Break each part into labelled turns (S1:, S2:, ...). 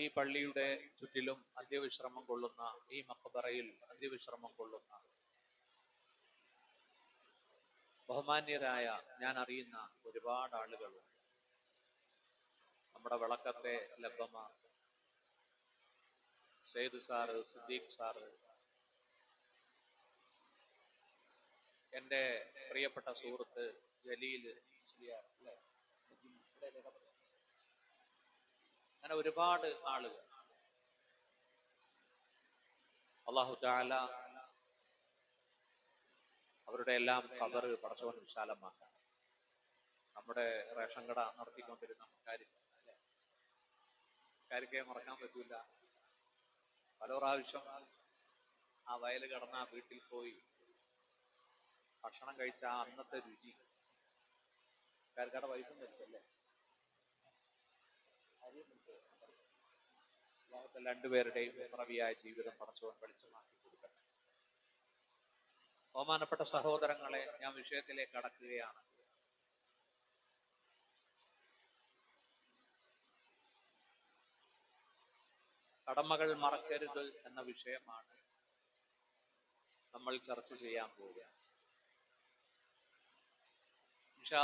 S1: ഈ പള്ളിയുടെ ചുറ്റിലും അന്ത്യവിശ്രമം കൊള്ളുന്ന ഈ മക്കബറയിൽ അന്ത്യവിശ്രമം കൊള്ളുന്ന ബഹുമാന്യരായ ഞാൻ അറിയുന്ന ഒരുപാട് ആളുകളുണ്ട് നമ്മുടെ വിളക്കത്തെ ലബ്ബമ സെയ്ദ് സാറ് സിദ്ദീഖ് സാറ് എന്റെ പ്രിയപ്പെട്ട സുഹൃത്ത് ജലീൽ? അങ്ങനെ ഒരുപാട് ആളുകൾ. അള്ളാഹു താല അവരുടെ എല്ലാം കവർ പടച്ചവൻ വിശാലമാക്കാം നമ്മുടെ റേഷൻ കട നടത്തിക്കൊണ്ടിരുന്ന കാര്യം കാര്യക്കെ മറക്കാൻ പറ്റൂല. പല പ്രാവശ്യം ആ വയൽ കടന്ന വീട്ടിൽ പോയി ഭക്ഷണം കഴിച്ച ആ അന്നത്തെ രുചി. കാര്യക്കാരുടെ വൈഫും കഴിച്ചല്ലേ ലോകത്തെ രണ്ടുപേരുടെയും പ്രവിയായ ജീവിതം പറച്ചുകൊണ്ട് വെളിച്ചമാക്കി കൊടുക്കട്ടെ. ബഹുമാനപ്പെട്ട സഹോദരങ്ങളെ ഞാൻ വിഷയത്തിലേക്ക് കടക്കുകയാണ്. കടമകൾ മറക്കരുത് എന്ന വിഷയമാണ് നമ്മൾ ചർച്ച ചെയ്യാൻ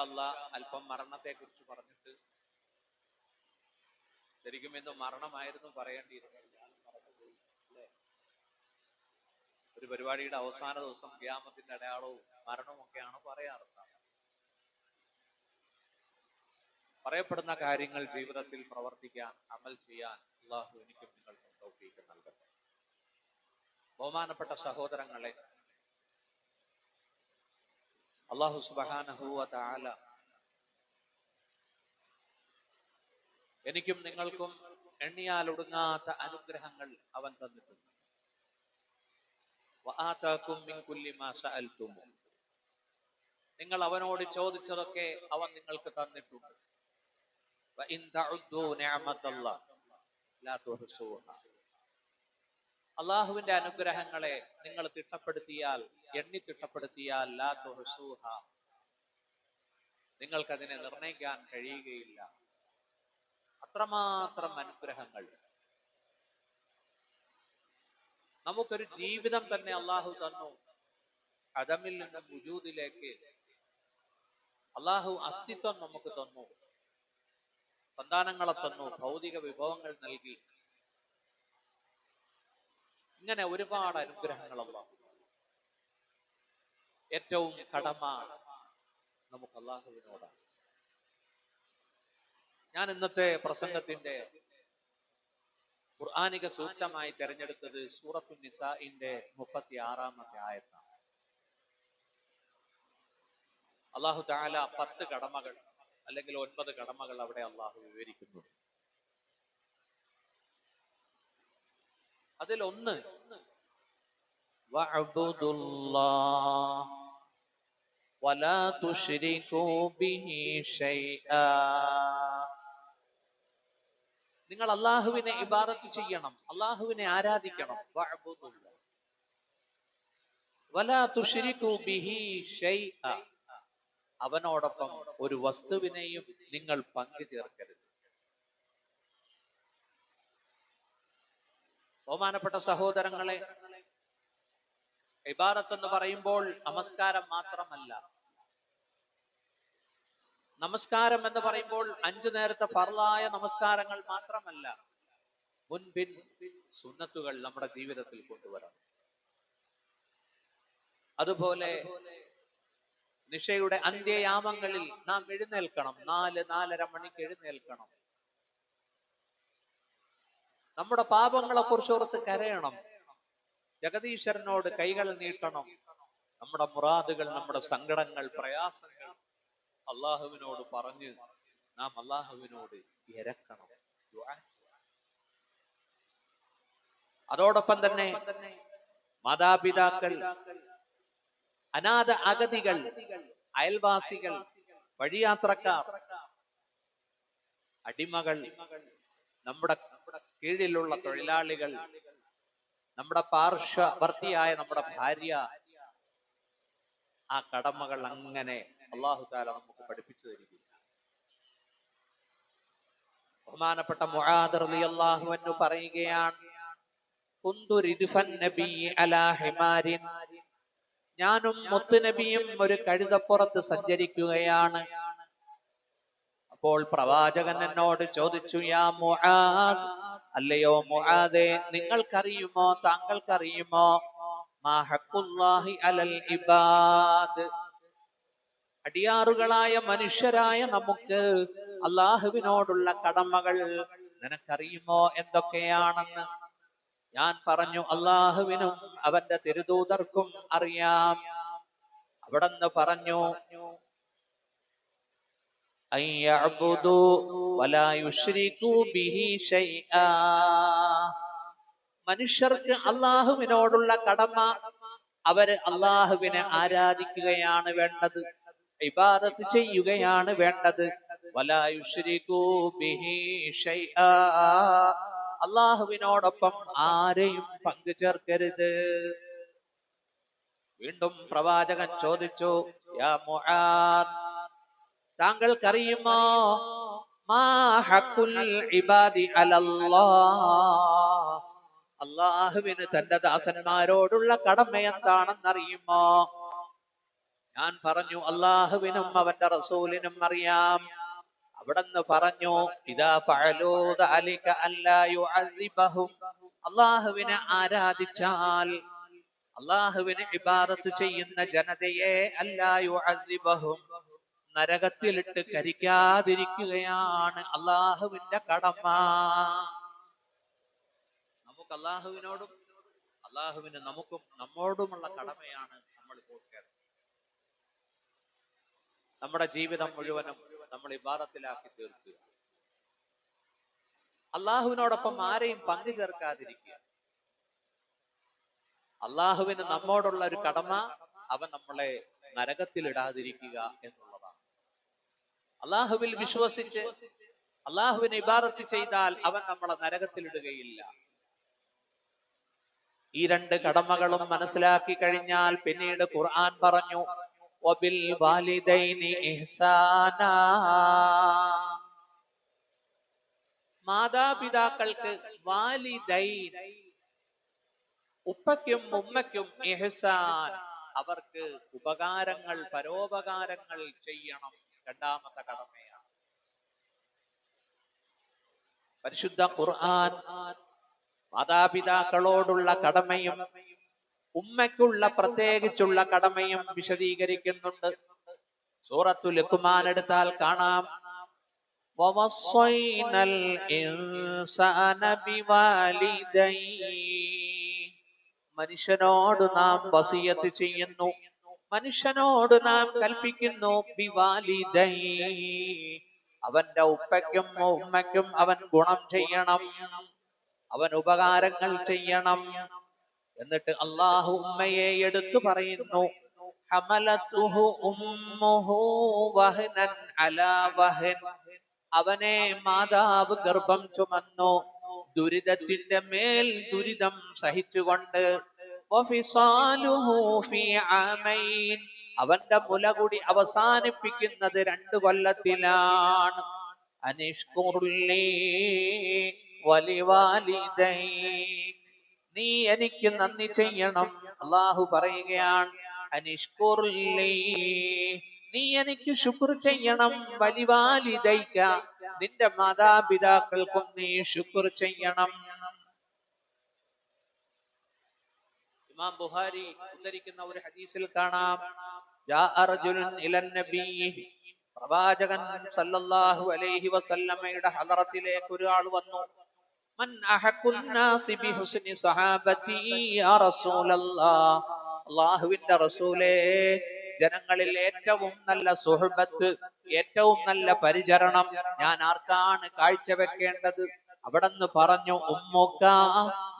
S1: അല്ലാ അല്പം മരണത്തെ കുറിച്ച് പറഞ്ഞിട്ട് ശരിക്കും ഇന്ന് മരണമായിരുന്നു അല്ലേ ഒരു പരിപാടിയുടെ അവസാന ദിവസം ഗ്യാമത്തിന്റെ അടയാളവും മരണവും ഒക്കെയാണ് പറയാറ് പറയപ്പെടുന്ന കാര്യങ്ങൾ ജീവിതത്തിൽ പ്രവർത്തിക്കാൻ അമൽ ചെയ്യാൻ അള്ളാഹു എനിക്കും നിങ്ങൾക്കും തൗഫീഖ് നൽകട്ടെ. ബഹുമാനപ്പെട്ട സഹോദരങ്ങളെ അള്ളാഹു സുബാനഹുല എനിക്കും നിങ്ങൾക്കും എണ്ണിയാൽ ഒടുങ്ങാത്ത അനുഗ്രഹങ്ങൾ അവൻ തന്നിട്ടുണ്ട്. നിങ്ങൾ അവനോട് ചോദിച്ചതൊക്കെ അവൻ നിങ്ങൾക്ക് തന്നിട്ടുണ്ട്. അള്ളാഹുവിന്റെ അനുഗ്രഹങ്ങളെ നിങ്ങൾ തിട്ടപ്പെടുത്തിയാൽ എണ്ണി തിട്ടപ്പെടുത്തിയാൽ ലാ നിങ്ങൾക്കതിനെ നിർണയിക്കാൻ കഴിയുകയില്ല അത്രമാത്രം അനുഗ്രഹങ്ങൾ. നമുക്കൊരു ജീവിതം തന്നെ അള്ളാഹു തന്നു. അദമിൽ നിന്ന് വുജൂദിലേക്ക് അള്ളാഹു അസ്തിത്വം നമുക്ക് തന്നു. സന്താനങ്ങളെ തന്നു ഭൗതിക വിഭവങ്ങൾ നൽകി. ഇങ്ങനെ ഒരുപാട് അനുഗ്രഹങ്ങൾ ഏറ്റവും കടമ നമുക്ക് അള്ളാഹുവിനോടാണ്. ഞാൻ ഇന്നത്തെ പ്രസംഗത്തിന്റെ ഖുർആാനിക സൂക്തമായി തെരഞ്ഞെടുത്തത് സൂറത്തു നിസാഇന്റെ മുപ്പത്തി ആറാമത്തെ ആയത്താണ് അള്ളാഹു താല പത്ത് കടമകൾ അല്ലെങ്കിൽ ഒൻപത് കടമകൾ അവിടെ അള്ളാഹു വിവരിക്കുന്നു അതിലൊന്ന് وَاعْبُدُوا اللَّهَ وَلَا تُشْرِكُوا بِهِ شَيْئًا നിങ്ങൾ അള്ളാഹുവിനെ ഇബാദത്ത് ചെയ്യണം അള്ളാഹുവിനെ ആരാധിക്കണം. അവനോടൊപ്പം ഒരു വസ്തുവിനെയും നിങ്ങൾ പങ്കു ചേർക്കരുത് ബഹുമാനപ്പെട്ട സഹോദരങ്ങളെ ഇബാദത്ത് എന്ന് പറയുമ്പോൾ നമസ്കാരം മാത്രമല്ല നമസ്കാരം എന്ന് പറയുമ്പോൾ അഞ്ചു നേരത്തെ ഫർലായ നമസ്കാരങ്ങൾ മാത്രമല്ല മുൻപിൻ സുന്നത്തുകൾ നമ്മുടെ ജീവിതത്തിൽ കൊണ്ടുവരണം അതുപോലെ നിഷയുടെ അന്ത്യയാമങ്ങളിൽ നാം എഴുന്നേൽക്കണം നാല് നാലര മണിക്ക് എഴുന്നേൽക്കണം. നമ്മുടെ പാപങ്ങളെ കുറിച്ചോർത്ത് കരയണം. ജഗദീശ്വരനോട് കൈകൾ നീട്ടണം. നമ്മുടെ മുറാദുകൾ നമ്മുടെ സങ്കടങ്ങൾ പ്രയാസങ്ങൾ അള്ളാഹുവിനോട് പറഞ്ഞ് നാം അള്ളാഹുവിനോട് ഇരക്കണം. അതോടൊപ്പം തന്നെ മാതാപിതാക്കൾ അനാഥ അഗതികൾ അയൽവാസികൾ വഴിയാത്രക്കാർ അടിമകൾ നമ്മുടെ കീഴിലുള്ള തൊഴിലാളികൾ നമ്മുടെ പാർശ്വവർത്തിയായ നമ്മുടെ ഭാര്യ ആ കടമകൾ അങ്ങനെ അള്ളാഹു താല നമുക്ക് പഠിപ്പിച്ചു തരികയും ബഹുമാനപ്പെട്ട മുആദ് റളിയല്ലാഹു അൻഹു പറയുകയാണ് കുന്തു റിദ്ഫൻ അലാ ഹിമാരിൻ. ഞാനും മുത്തുനബിയും ഒരു കഴുതപ്പുറത്ത് സഞ്ചരിക്കുകയാണ്. അപ്പോൾ പ്രവാചകൻ എന്നോട് ചോദിച്ചു യാ മുആദ് അല്ലയോ മുഹാദെ നിങ്ങൾക്കറിയുമോ താങ്കൾക്കറിയുമോ? മാ ഹഖുല്ലാഹി അലൽ ഇബാദ്. അടിയാറുകളായ മനുഷ്യരായ നമുക്ക് അള്ളാഹുവിനോടുള്ള കടമകൾ നിനക്കറിയുമോ എന്തൊക്കെയാണെന്ന്? ഞാൻ പറഞ്ഞു അള്ളാഹുവിനും അവന്റെ തിരുദൂതർക്കും അറിയാം. അവിടെന്ന് പറഞ്ഞു മനുഷ്യർക്ക് അള്ളാഹുവിനോടുള്ള കടമ അവർ അള്ളാഹുവിനെ ആരാധിക്കുകയാണ് വേണ്ടത്. ഇബാദത്ത് ചെയ്യുകയാണ് വേണ്ടത്. അള്ളാഹുവിനോടൊപ്പം ആരെയും പങ്കു ചേർക്കരുത്. വീണ്ടും പ്രവാചകൻ ചോദിച്ചു യാ താങ്കൾക്കറിയുമോ? അള്ളാഹുവിന് തന്റെ ദാസന്മാരോടുള്ള കടമ എന്താണെന്നറിയുമോ? ഞാൻ പറഞ്ഞു അള്ളാഹുവിനും അവന്റെ റസൂലിനും അറിയാം. അവിടെന്ന് പറഞ്ഞു അള്ളാഹുവിനെ ആരാധിച്ചാൽ അള്ളാഹുവിന് ഇബാദത്ത് ചെയ്യുന്ന ജനതയെ അല്ലായു യുഅദ്ദിബഹും നരകത്തിലിട്ട് കരിക്കാതിരിക്കുകയാണ് അള്ളാഹുവിന്റെ കടമ. നമുക്ക് അള്ളാഹുവിനോടും അള്ളാഹുവിന് നമുക്കും നമ്മോടുമുള്ള കടമയാണ് നമ്മൾ ഓർക്കേണ്ടത് നമ്മുടെ ജീവിതം മുഴുവനും നമ്മൾ ഇബാദത്തിലാക്കി തീർക്കുക. അള്ളാഹുവിനോടൊപ്പം ആരെയും പങ്കു ചേർക്കാതിരിക്കുക. അള്ളാഹുവിന് നമ്മോടുള്ള ഒരു കടമ അവൻ നമ്മളെ നരകത്തിലിടാതിരിക്കുക എന്നുള്ളതാണ്. അള്ളാഹുവിൽ വിശ്വസിച്ച് അള്ളാഹുവിനെ ഇബാദത്ത് ചെയ്താൽ അവൻ നമ്മളെ നരകത്തിലിടുകയില്ല. ഈ രണ്ട് കടമകളും മനസ്സിലാക്കി കഴിഞ്ഞാൽ പിന്നീട് ഖുർആൻ പറഞ്ഞു മാതാപിതാക്കൾക്ക് വാലിദൈൻ ഉപ്പയ്ക്കും ഉമ്മയ്ക്കും ഇഹ്സാൻ. അവർക്ക് ഉപകാരങ്ങൾ പരോപകാരങ്ങൾ ചെയ്യണം. രണ്ടാമത്തെ കടമയാണ്. പരിശുദ്ധ ഖുർആൻ മാതാപിതാക്കളോടുള്ള കടമയും ഉമ്മയ്ക്കുള്ള പ്രത്യേകിച്ചുള്ള കടമയും വിശദീകരിക്കുന്നുണ്ട് സൂറത്തു ലുക്മാൻ എടുത്താൽ കാണാം ووصينا الإنسان بوالديه മനുഷ്യനോട് നാം വസിയത്ത് ചെയ്യുന്നു മനുഷ്യനോട് നാം കൽപ്പിക്കുന്നു ബിവാലിദൈ അവന്റെ ഉപ്പയ്ക്കും ഉമ്മയ്ക്കും അവൻ ഗുണം ചെയ്യണം അവൻ ഉപകാരങ്ങൾ ചെയ്യണം എന്നിട്ട് അള്ളാഹു ഉമ്മയെ എടുത്തു പറയുന്നു അവനെ മാതാവ് ഗർഭം ചുമന്നു ദുരിതത്തിന്റെ മേൽ ദുരിതം സഹിച്ചുകൊണ്ട്. അവന്റെ മുലകുടി അവസാനിപ്പിക്കുന്നത് രണ്ടു കൊല്ലത്തിലാണ്. അനിഷ്കുറുള്ളി വലിവാലിദൈ. നീ എനിക്ക് നന്ദി ചെയ്യണം. അള്ളാഹു പറയുകയാണ് അനിഷ്കുറുല്ലീ? നീ എനിക്ക് ശുക്ർ ചെയ്യണം വലിവാലിതയ്ക്ക. നിന്റെ മാതാപിതാക്കൾക്കും നീ ശുക്ർ ചെയ്യണം. ഇമാം ബുഹാരി ഉദ്ധരിക്കുന്ന ഒരു ഹദീസിൽ കാണാം. പ്രവാചകൻ സല്ലല്ലാഹു അലൈഹി വസല്ലമയുടെ ഹലറത്തിലേക്ക് ഒരാൾ വന്നു. മൻ بحسن صحابتي ബിഹുസ്നി رسول റസൂലല്ലാഹ്. അല്ലാഹുവിന്റെ റസൂലേ ജനങ്ങളിൽ ഏറ്റവും നല്ല സുഹൃബത്ത് ഏറ്റവും നല്ല പരിചരണം. ഞാൻ ആർക്കാണ് കാഴ്ചവെക്കേണ്ടത് അവിടെന്ന് പറഞ്ഞു ഉമ്മുക്ക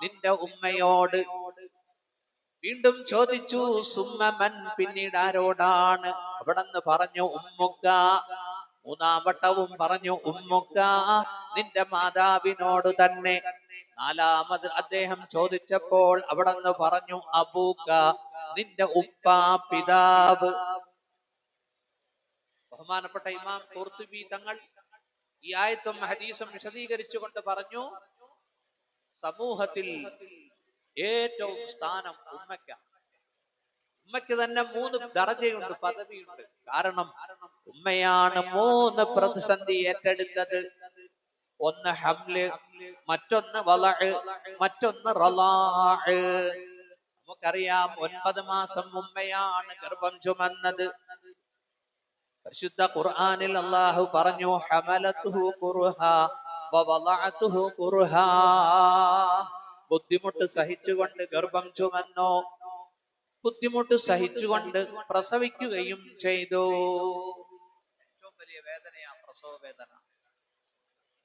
S1: നിന്റെ ഉമ്മയോട്. വീണ്ടും ചോദിച്ചു സുമ്മമൻ പിന്നീട് ആരോടാണ്? അവിടെന്ന് പറഞ്ഞു ഉമ്മുക്ക മൂന്നാം വട്ടവും പറഞ്ഞു ഉമ്മുക്ക നിന്റെ മാതാവിനോട് തന്നെ. നാലാമത് അദ്ദേഹം ചോദിച്ചപ്പോൾ അവിടെന്ന് പറഞ്ഞു അബൂക്ക നിന്റെ ഉപ്പ പിതാവ്. ബഹുമാനപ്പെട്ട ഇമാം കുർത്തുബി തങ്ങൾ ഈ ആയത്തും ഹദീസും വിശദീകരിച്ചുകൊണ്ട് പറഞ്ഞു സമൂഹത്തിൽ ഏറ്റവും സ്ഥാനം ഉമ്മയ്ക്കാണ്. ഉമ്മയ്ക്ക് തന്നെ മൂന്ന് ദർജയുണ്ട് പദവിയുണ്ട്. കാരണം ഉമ്മയാണ് മൂന്ന് പ്രതിസന്ധി ഏറ്റെടുത്തത്. ഒന്ന് ഹംൽ മറ്റൊന്ന് വള മറ്റൊന്ന് റലാഅ് നമുക്കറിയാം ഒൻപത് മാസം ഉമ്മയാണ് ഗർഭം ചുമന്നത്. പരിശുദ്ധ ഖുർആനിൽ അള്ളാഹു പറഞ്ഞു ഹമലത്തുഹു കുറുഹ ബുദ്ധിമുട്ട് സഹിച്ചുകൊണ്ട് ഗർഭം ചുമന്നു? ബുദ്ധിമുട്ട് സഹിച്ചുകൊണ്ട് പ്രസവിക്കുകയും ചെയ്തു. ഏറ്റവും വലിയ വേദനയാണ് പ്രസവ വേദന.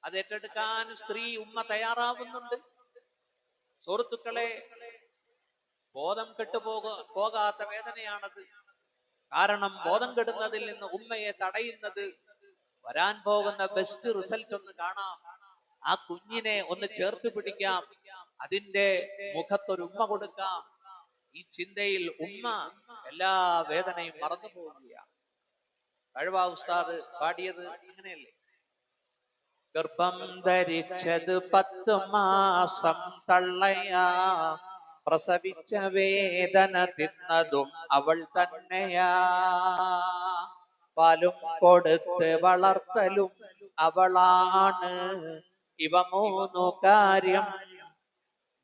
S1: അത് ഏറ്റെടുക്കാൻ സ്ത്രീ ഉമ്മ തയ്യാറാവുന്നുണ്ട്. സുഹൃത്തുക്കളെ ബോധം കെട്ടുപോക പോകാത്ത വേദനയാണത്. കാരണം ബോധം കെടുന്നതിൽ നിന്ന് ഉമ്മയെ തടയുന്നത് വരാൻ പോകുന്ന ബെസ്റ്റ് റിസൾട്ട് ഒന്ന് കാണാം. ആ കുഞ്ഞിനെ ഒന്ന് ചേർത്ത് പിടിക്കാം. അതിന്റെ മുഖത്തൊരു ഉമ്മ കൊടുക്കാം. ഈ ചിന്തയിൽ ഉമ്മ എല്ലാ വേദനയും മറന്നു പോവുകയാണ്. കഴിവാ ഉസ്താദ് പാടിയത് അങ്ങനെയല്ലേ ഗർഭം ധരിച്ചത് പത്ത് മാസം തള്ളയാ. പ്രസവിച്ച വേദന തിന്നതും അവൾ തന്നെയാ. പാലും കൊടുത്ത് വളർത്തലും അവളാണ്. ഇവ മൂന്നു കാര്യം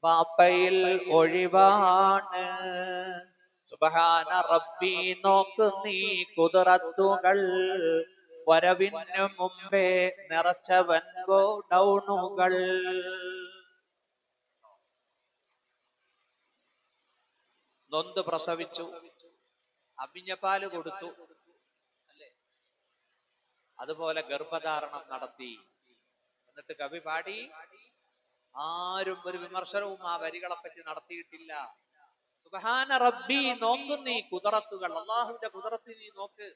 S1: ബാപ്പയിൽ ഒഴിവാണ്. സുബഹാന റബ്ബി നോക്ക് നീ കുതിറത്തുകൾ വരവിനു മുമ്പേ നിറച്ചവൻ ഗോഡൗണുകൾ. നൊന്ത് പ്രസവിച്ചു. അമ്മിഞ്ഞപ്പാൽ കൊടുത്തു. അല്ലേ? അതുപോലെ ഗർഭധാരണം നടത്തി. എന്നിട്ട് കവി പാടി. ആരും ഒരു വിമർശനവും ആ വരികളെ പറ്റി നടത്തിയിട്ടില്ല. സുബഹാന റബ്ബി നോക്കും നീ കുതിറത്തുകൾ. അള്ളാഹുവിന്റെ കുതിറത്ത് നീ നോക്ക്.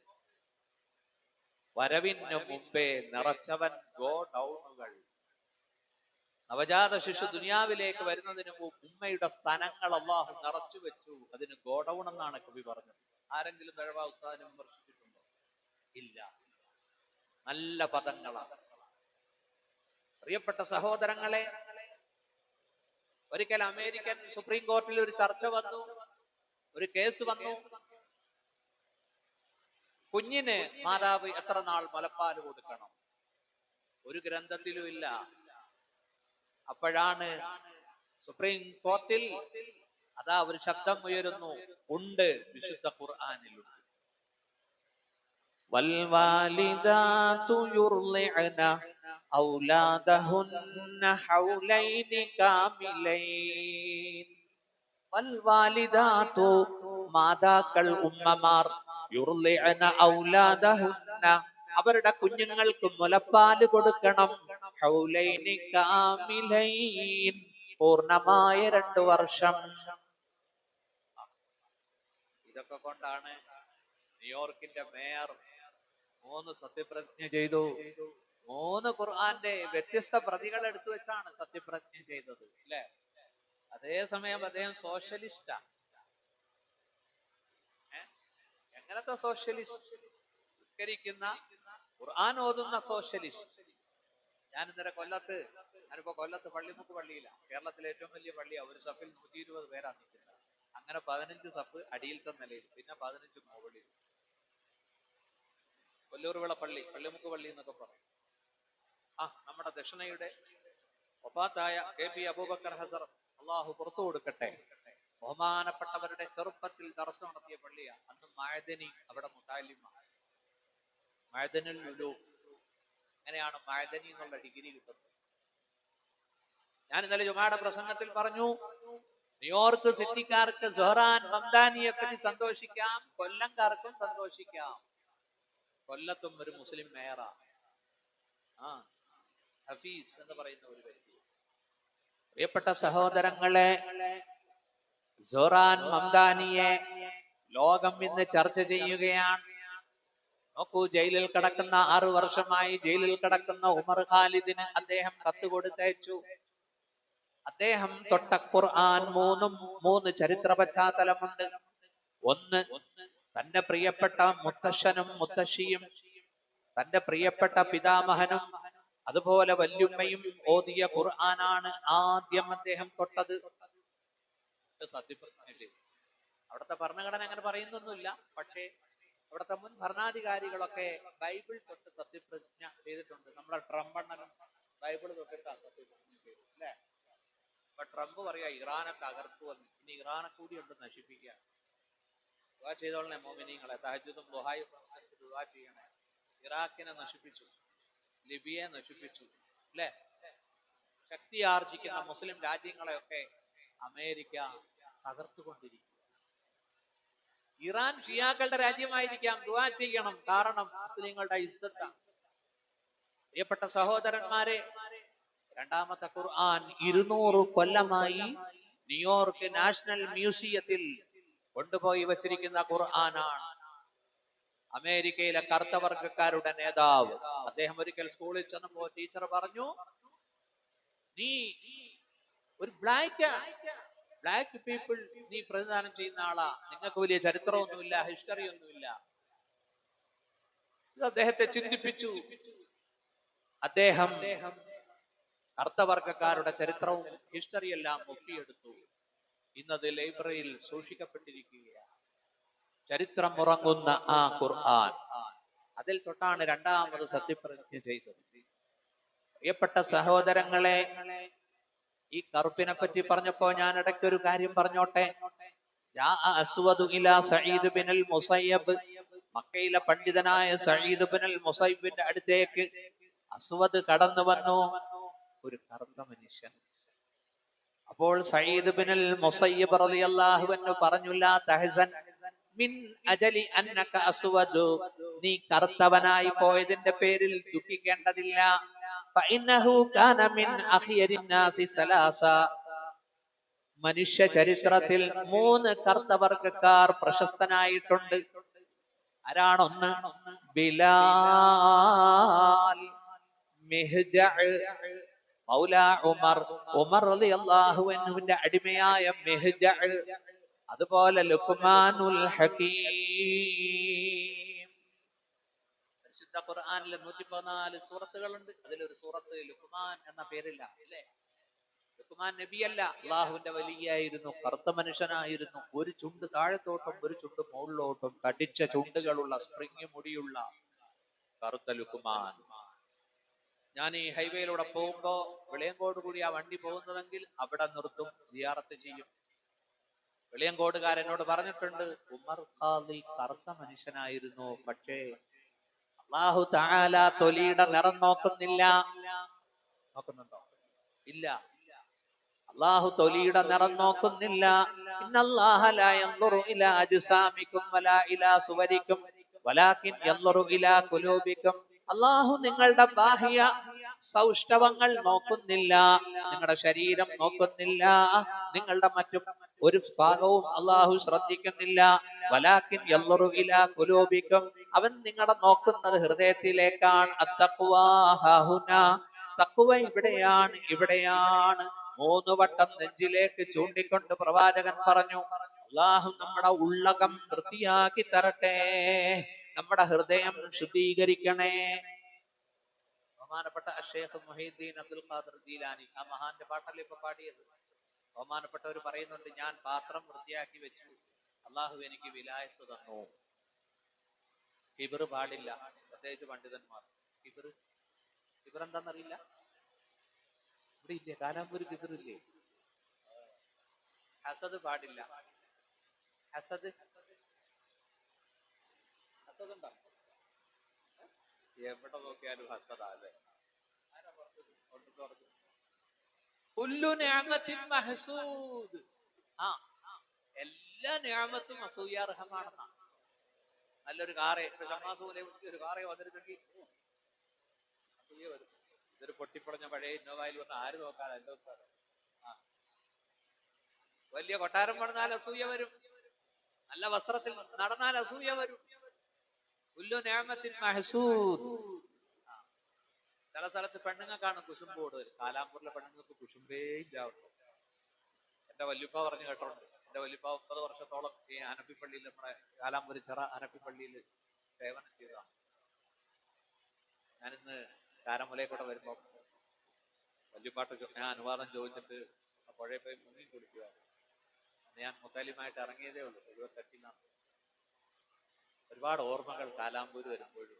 S1: വരവിന് മുമ്പേ നിറച്ചവൻ ഗോ ഡൗണുകൾ നവജാത ശിശു ദുനിയാവിലേക്ക് വരുന്നതിന് മുമ്പ് ഉമ്മയുടെ സ്ഥലങ്ങൾ അള്ളാഹു നിറച്ചു വെച്ചു. അതിന് ഗോഡൗൺ എന്നാണ് കവി പറഞ്ഞത്. ആരെങ്കിലും ദഴവാ ഉസ്താദിനെ വിമർശിച്ചിട്ടുണ്ടോ? ഇല്ല. നല്ല പദങ്ങളാണ്. പ്രിയപ്പെട്ട സഹോദരങ്ങളെ ഒരിക്കൽ അമേരിക്കൻ സുപ്രീം കോർട്ടിൽ ഒരു ചർച്ച വന്നു. ഒരു കേസ് വന്നു. കുഞ്ഞിന് മാതാവ് എത്ര നാൾ മുലപ്പാൽ കൊടുക്കണം? ഒരു ഗ്രന്ഥത്തിലും ഇല്ല. അപ്പോഴാണ് സുപ്രീം കോർട്ടിൽ അതാ ഒരു ശബ്ദം ഉയരുന്നു. ഉണ്ട് വിശുദ്ധ ഖുർആാനിലുണ്ട്. വൽവാലിദാ തുയുർലിഅന أولادهن حولين كاملين والوالدات മാതാക്കൾ ഉമ്മമാർ യുർലിഅന ഔലാദഹുന്ന അവരുടെ കുഞ്ഞുങ്ങൾക്ക് മുലപ്പാല് കൊടുക്കണം ഹൗലൈനി കാമിലൈൻ പൂർണമായ രണ്ടു വർഷം ഇതൊക്കെ കൊണ്ടാണ് ന്യൂയോർക്കിന്റെ മേയർ മൂന്ന് സത്യപ്രതിജ്ഞ ചെയ്തു മൂന്ന് ഖുർആന്റെ വ്യത്യസ്ത പ്രതികൾ എടുത്തു വെച്ചാണ് സത്യപ്രതിജ്ഞ ചെയ്തത് അല്ലെ? അതേസമയം അദ്ദേഹം സോഷ്യലിസ്റ്റാ. എങ്ങനത്തെ സോഷ്യലിസ്റ്റ്? നിസ്കരിക്കുന്ന ഖുർആൻ ഓതുന്ന സോഷ്യലിസ്റ്റ്. ഞാൻ ഇന്നലെ കൊല്ലത്ത് ഞാനിപ്പോ കൊല്ലത്ത് പള്ളിമുക്ക് പള്ളിയില്ല കേരളത്തിലെ ഏറ്റവും വലിയ പള്ളിയാ. ഒരു സഫിൽ നൂറ്റി ഇരുപത് പേരാ നിൽക്കുന്നത്. അങ്ങനെ പതിനഞ്ച് സഫ് അടിയിലത്തെ നിലയിൽ പിന്നെ പതിനഞ്ച് മുകളിൽ. കൊല്ലൂർവിള പള്ളി പള്ളിമുക്ക് പള്ളി എന്നൊക്കെ പറയും. ആ നമ്മുടെ ദക്ഷിണയുടെ ഒപ്പാത്തായ കെ പി അബൂബക്കർ ഹസർ അള്ളാഹു പുറത്തു കൊടുക്കട്ടെ. ബഹുമാനപ്പെട്ടവരുടെ ചെറുപ്പത്തിൽ ദർശനം നടത്തിയ പള്ളിയാണ് അന്ന് മഴദനി അവിടെ മുത്താലിമ മഴദനുൽ ലുലു. അങ്ങനെയാണ് മഴദനി എന്നുള്ള ഡിഗ്രി കിട്ടുന്നത്. ഞാൻ ഇന്നലെ ജുമായുടെ പ്രസംഗത്തിൽ പറഞ്ഞു ന്യൂയോർക്ക് സിറ്റിക്കാർക്ക് സൊഹറാൻ മംദാനിയെ പറ്റി സന്തോഷിക്കാം കൊല്ലംകാർക്കും സന്തോഷിക്കാം. കൊല്ലത്തും ഒരു മുസ്ലിം മേയറാണ് ആ ഹഫീസ് എന്ന് പറയുന്ന ഒരു വ്യക്തി. പ്രിയപ്പെട്ട സഹോദരങ്ങളെ സൊറാൻ മംദാനിയെ ലോകം ഇന്ന് ചർച്ച ചെയ്യുകയാണ്. നോക്കൂ ജയിലിൽ കിടക്കുന്ന ആറു വർഷമായി ജയിലിൽ കിടക്കുന്ന ഉമർ ഖാലിദിന് അദ്ദേഹം കത്ത് കൊടുത്തയച്ചു. അദ്ദേഹം തൊട്ട ഖുർആൻ മൂന്നും മൂന്ന് ചരിത്ര പശ്ചാത്തലമുണ്ട്. ഒന്ന് തന്റെ പ്രിയപ്പെട്ട മുത്തശ്ശനും മുത്തശ്ശിയും തന്റെ പ്രിയപ്പെട്ട പിതാമഹനും അതുപോലെ വല്യുമ്മയും ഓതിയ ഖുർആനാണ് ആദ്യം അദ്ദേഹം തൊട്ടത്. ഇത് സത്യപ്രതിജ്ഞ ചെയ്തു അവിടുത്തെ ഭരണഘടന അങ്ങനെ പറയുന്നൊന്നുമില്ല. പക്ഷേ അവിടുത്തെ മുൻ ഭരണാധികാരികളൊക്കെ ബൈബിൾ തൊട്ട് സത്യപ്രതിജ്ഞ ചെയ്തിട്ടുണ്ട്. നമ്മളെ ട്രംപണ്ണനും ബൈബിൾ തൊട്ടിട്ടാണ് സത്യപ്രതിജ്ഞ ചെയ്തത് അല്ലേ? അപ്പൊ ട്രംപ് പറയാ ഇറാനെ തകർത്തു വന്നു ഇനി ഇറാനെ കൂടി ഉണ്ട് നശിപ്പിക്കുക. ദുവാ ചെയ്തോളണേ മോമിനിങ്ങളെ. തഹജുദും ദുഹായും സംസ്കരിച്ച് ചെയ്യണേ. ഇറാഖിനെ നശിപ്പിച്ചു. ലിബിയെ നശിപ്പിച്ചു അല്ലെ ശക്തി ആർജിക്കുന്ന മുസ്ലിം രാജ്യങ്ങളെയൊക്കെ അമേരിക്ക തകർത്തുകൊണ്ടിരിക്കും ഇറാൻ ഷിയാക്കളുടെ രാജ്യമായിരിക്കാം ദുവാ ചെയ്യണം. കാരണം മുസ്ലിങ്ങളുടെ ഇസ്സത്താണ്. പ്രിയപ്പെട്ട സഹോദരന്മാരെ രണ്ടാമത്തെ ഖുർആൻ ഇരുന്നൂറ് കൊല്ലമായി ന്യൂയോർക്ക് നാഷണൽ മ്യൂസിയത്തിൽ കൊണ്ടുപോയി വച്ചിരിക്കുന്ന ഖുർആനാണ്. അമേരിക്കയിലെ കറുത്തവർഗക്കാരുടെ നേതാവ്. അദ്ദേഹം ഒരിക്കൽ സ്കൂളിൽ ചെന്നപ്പോ ടീച്ചർ പറഞ്ഞു നീ ഒരു ബ്ലാക്ക് ബ്ലാക്ക് പീപ്പിൾ നീ പ്രതിദാനം ചെയ്യുന്ന ആളാ. നിങ്ങൾക്ക് വലിയ ചരിത്രമൊന്നുമില്ല ഹിസ്റ്ററി ഒന്നുമില്ല ഇത് അദ്ദേഹത്തെ ചിന്തിപ്പിച്ചു. അദ്ദേഹം കർത്തവർഗക്കാരുടെ ചരിത്രവും ഹിസ്റ്ററിയെല്ലാം ഒപ്പിയെടുത്തു. ഇന്നത് ലൈബ്രറിയിൽ സൂക്ഷിക്കപ്പെട്ടിരിക്കുകയാണ്. ചരിത്രം ഉറങ്ങുന്ന ആ ഖുർആൻ. അതിൽ തൊട്ടാണ് രണ്ടാമത് സത്യപ്രതിജ്ഞ ചെയ്തത്. പ്രിയപ്പെട്ട സഹോദരങ്ങളെ ഈ കറുപ്പിനെ പറ്റി പറഞ്ഞപ്പോ ഞാൻ ഇടയ്ക്ക് ഒരു കാര്യം പറഞ്ഞോട്ടെ? മക്കയിലെ പണ്ഡിതനായ സഈദ് ബിനൽ മുസൈബിന്റെ അടുത്തേക്ക് അസ്വദ് കടന്നു വന്നു. ഒരു കറുത്ത മനുഷ്യൻ. അപ്പോൾ സയ്യിദ് ബിനൽ മുസയ്യബ് റളിയല്ലാഹു അൻഹു പറഞ്ഞു ലാ തഹസൻ മിൻ അജലി അന്നക അസ്വദു. നീ കറുത്തവനായി പോയതിന്റെ പേരിൽ ദുഃഖിക്കേണ്ടതില്ല. ഫഇന്നഹു കാന മിൻ അഖിയരിൻ നാസി സലാസ. മനുഷ്യ ചരിത്രത്തിൽ മൂന്ന് കർത്തവർഗക്കാർ പ്രശസ്തനായിട്ടുണ്ട്. ആരാണൊന്ന്? ബിലാൽ ഉമർ. ഉമർ അൻഹുവിന്റെ അടിമയായ മിഹ്ജഅ്. അതുപോലെ ലുക്മാനുൽ ഹകീം പരിശുദ്ധ ഖുർആനിലെ നൂറ്റി പതിനാല് സൂറത്തുകളുണ്ട്. അതിലൊരു സൂറത്ത് ലുക്മാൻ എന്ന പേരില്ല അല്ലേ? ലുക്മാൻ നബിയല്ല അള്ളാഹുവിന്റെ വലിയായിരുന്നു കറുത്ത മനുഷ്യനായിരുന്നു. ഒരു ചുണ്ട് താഴത്തോട്ടും ഒരു ചുണ്ട് മുകളിലോട്ടും കടിച്ച ചുണ്ടുകളുള്ള സ്പ്രിങ് മുടിയുള്ള കറുത്ത ലുക്മാൻ. ഞാൻ ഈ ഹൈവേയിലൂടെ പോകുമ്പോ വിളയങ്കോട് കൂടി ആ വണ്ടി പോകുന്നതെങ്കിൽ അവിടെ നിർത്തും സിയാറത്ത് ചെയ്യും. വെളിയങ്കോടുകാരൻ എന്നോട് പറഞ്ഞിട്ടുണ്ട് ഉമർ ഖാദി കറുത്ത മനുഷ്യനായിരുന്നു പക്ഷേ അള്ളാഹു താല തൊലിയുടെ നിറം നോക്കുന്നില്ല. നോക്കുന്നുണ്ടോ? ഇല്ല. അള്ളാഹു തൊലിയുടെ നിറം നോക്കുന്നില്ല. അള്ളാഹു നിങ്ങളുടെ ബാഹ്യ സൗഷ്ടവങ്ങൾ നോക്കുന്നില്ല നിങ്ങളുടെ ശരീരം നോക്കുന്നില്ല നിങ്ങളുടെ മറ്റു ഒരു ഭാഗവും അള്ളാഹു ശ്രദ്ധിക്കുന്നില്ല. വലാക്കിൻ യല്ലറുവില കുലോപിക്കും അവൻ നിങ്ങളെ നോക്കുന്നത് ഹൃദയത്തിലേക്കാണ്. തക്കുവ ഇവിടെയാണ് ഇവിടെയാണ്. മൂന്ന് വട്ടം നെഞ്ചിലേക്ക് ചൂണ്ടിക്കൊണ്ട് പ്രവാചകൻ പറഞ്ഞു അള്ളാഹു നമ്മുടെ ഉള്ളകം വൃത്തിയാക്കി തരട്ടെ. നമ്മുടെ ഹൃദയം ശുദ്ധീകരിക്കണേ. ബഹുമാനപ്പെട്ട അഷേഖ് മൊഹീദ്ദീൻ അബ്ദുൽ ഖാദർ ജീലാനി ആ മഹാന്റെ പാട്ടല്ലേ ഇപ്പൊ പാടിയത്? ബഹുമാനപ്പെട്ടവർ പറയുന്നുണ്ട് ഞാൻ പാത്രം വൃത്തിയാക്കി വെച്ചു. അള്ളാഹു എനിക്ക് വിലായത്ത് തന്നു. കിബിറ് പാടില്ല. പ്രത്യേകിച്ച് പണ്ഡിതന്മാർ. കിബിറ് കിബിർ എന്താണെന്നറിയില്ല ഇവിടെ ഇല്ലേ? കാലാമ്പൂര് കിബിറില്ലേ ഹസദ് പാടില്ല. ഹസദ്? ഹസദ് എവിടെ നോക്കിയാലും ഹസദാ അല്ലേ? തുറന്ന്. ആ എല്ലാ നിയമത്തും അസൂയാർഹമാണെന്നാണ് നല്ലൊരു കാറെ ഒരു ഷമ്മാസ് പോലെ ഒരു കാറെ വന്നിരുന്നെങ്കിൽ അസൂയ വരും. ഇതൊരു പൊട്ടിപ്പൊളഞ്ഞ പഴയ ഇന്നോവയിൽ വന്ന് ആര് നോക്കാതെ എന്തോ ഉസ്താദ് വലിയ കൊട്ടാരം പണിതാൽ അസൂയ വരും. നല്ല വസ്ത്രത്തിൽ നടന്നാൽ അസൂയ വരും. ഉല്ലു നിയമത്തിൻ മഹസൂദ്. ചില സ്ഥലത്ത് പെണ്ണുങ്ങൾക്കാണ് കുശുമ്പ് കൂടുതൽ. കാലാമ്പൂരിലെ പെണ്ണുങ്ങൾക്ക് കുശുമ്പേ ഇല്ലാവുന്നു എന്റെ വല്യുപ്പ പറഞ്ഞു കേട്ടോണ്ട് എന്റെ വല്യുപ്പ മുപ്പത് വർഷത്തോളം ഈ അനപ്പിപ്പള്ളിയിൽ നമ്മുടെ കാലാമ്പൂരി ചിറ അനപ്പിപ്പള്ളിയിൽ സേവനം ചെയ്തതാണ്. ഞാനിന്ന് കൂടെ വരുമ്പോൾ വല്യപ്പാട്ട് ഞാൻ അനുവാദം ചോദിച്ചിട്ട് ആ പുഴയിൽ പോയി മുങ്ങി കുടിക്കുക അന്ന് ഞാൻ മുത്താലിമായിട്ട് ഇറങ്ങിയതേ ഉള്ളൂ. എഴുപത്തെട്ടിലാണ് ഒരുപാട് ഓർമ്മകൾ കാലാമ്പൂര് വരുമ്പോഴും.